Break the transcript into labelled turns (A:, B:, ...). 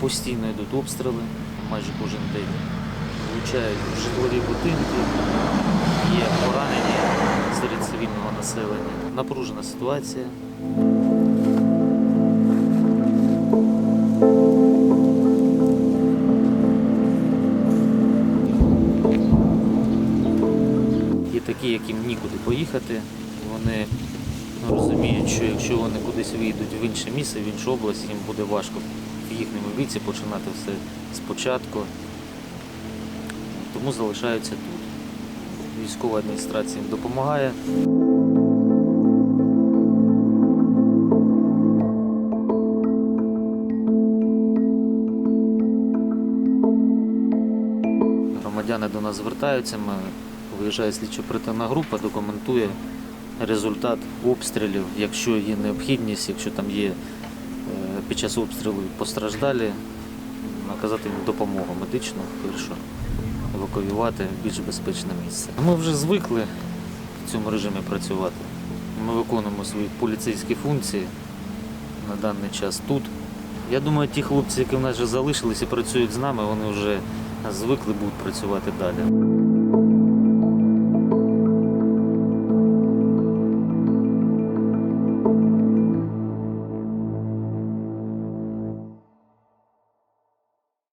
A: Постійно йдуть обстріли майже кожен день. Влучають житлові будинки, є поранені серед цивільного населення. Напружена ситуація. Є такі, яким нікуди поїхати. Вони розуміють, що якщо вони кудись виїдуть в інше місце, в іншу область, їм буде важко в їхньому віці починати все спочатку. Тому залишаються тут. Військова адміністрація їм допомагає. Громадяни до нас звертаються, ми виїжджає слідчо-оперативна група, документує результат обстрілів, якщо є необхідність, якщо там є під час обстрілу постраждалі, наказати їм допомогу медичну, першу, евакуювати в більш безпечне місце. Ми вже звикли в цьому режимі працювати. Ми виконуємо свої поліцейські функції на даний час тут. Я думаю, ті хлопці, які в нас вже залишилися і працюють з нами, вони вже звикли будуть працювати далі.